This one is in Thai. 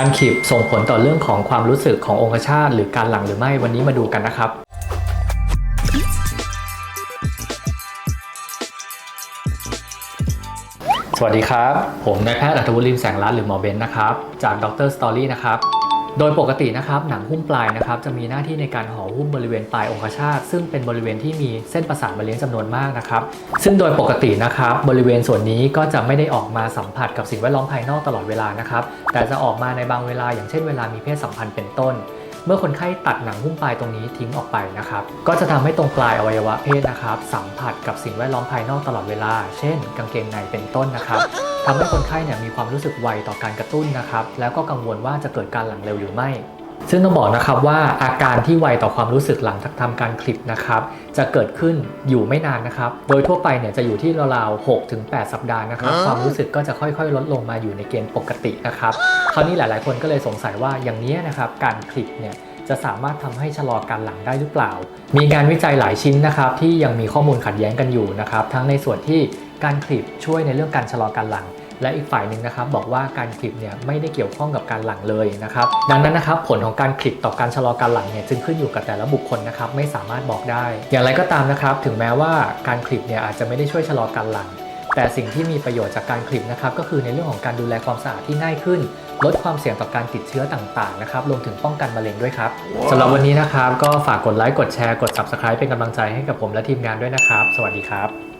การขีบส่งผลต่อเรื่องของความรู้สึกขององคชาตหรือการหลังหรือไม่วันนี้มาดูกันนะครับสวัสดีครับ ผมนายแพทย์อัธวุฒิริมแสงรัตน์หรือหมอเบนนะครับ จากดรสตอรี่นะครับ โดยปกตินะครับหนังหุ้มปลายนะครับจะมีหน้าที่ในการห่อหุ้มบริเวณปลายองคชาต ซึ่งเป็นบริเวณที่มีเส้นประสาทมาเลี้ยงจำนวนมากนะครับ ซึ่งโดยปกตินะครับบริเวณส่วนนี้ก็จะไม่ได้ออกมาสัมผัสกับสิ่งแวดล้อมภายนอกตลอดเวลานะครับ แต่จะออกมาในบางเวลาอย่างเช่นเวลามีเพศสัมพันธ์เป็นต้น เมื่อคนไข้ตัดหนังหุ้มปลายตรงนี้ทิ้งออกไปนะครับ ก็จะทำให้ตรงปลายอวัยวะเพศนะครับ สัมผัสกับสิ่งแวดล้อมภายนอกตลอดเวลา เช่น กางเกงในเป็นต้นนะครับ ทำให้คนไข้เนี่ยมีความรู้สึกไวต่อการกระตุ้นนะครับ แล้วก็กังวลว่าจะเกิดการหลังเร็วหรือไม่ ซึ่งต้องบอกนะครับว่าอาการที่ไวต่อความรู้สึกหลังทำการคลิปนะครับ จะเกิดขึ้นอยู่ไม่นานนะครับ โดยทั่วไปเนี่ยจะอยู่ที่ราวๆ6ถึง8สัปดาห์นะครับ ความรู้สึกก็จะค่อยๆ ลดลงมาอยู่ในเกณฑ์ปกตินะครับ คราวนี้หลายๆ คนก็เลยสงสัยว่าอย่างนี้นะครับการคลิปเนี่ยจะสามารถทำให้ชะลอการหลังได้หรือเปล่า มีงานวิจัยหลายชิ้นนะครับที่ยังมีข้อมูลขัดแย้งกันอยู่นะครับ ทั้งในส่วนที่ การคลิปช่วยในเรื่องการชะลอการหลัง และอีกฝ่ายหนึ่งนะครับบอกว่าการคลิปเนี่ยไม่ได้เกี่ยวข้องกับการหลังเลยนะครับดังนั้นนะครับผลของการคลิปต่อการชะลอการหลังเนี่ยจึงขึ้นอยู่กับแต่ละบุคคลนะครับไม่สามารถบอกได้ อย่างไรก็ตามนะครับถึงแม้ว่าการคลิปเนี่ยอาจจะไม่ได้ช่วยชะลอการหลังแต่สิ่งที่มีประโยชน์จากการคลิปนะครับก็คือในเรื่องของการดูแลความสะอาดที่ง่ายขึ้น ลดความเสี่ยงต่อการติดเชื้อต่างๆนะครับรวมถึงป้องกันมะเร็งด้วยครับสำหรับวันนี้นะครับก็ฝากกดไลค์กดแชร์กด subscribe เป็นกำลังใจให้กับผมและทีมงานด้วยนะครับ สวัสดีครับ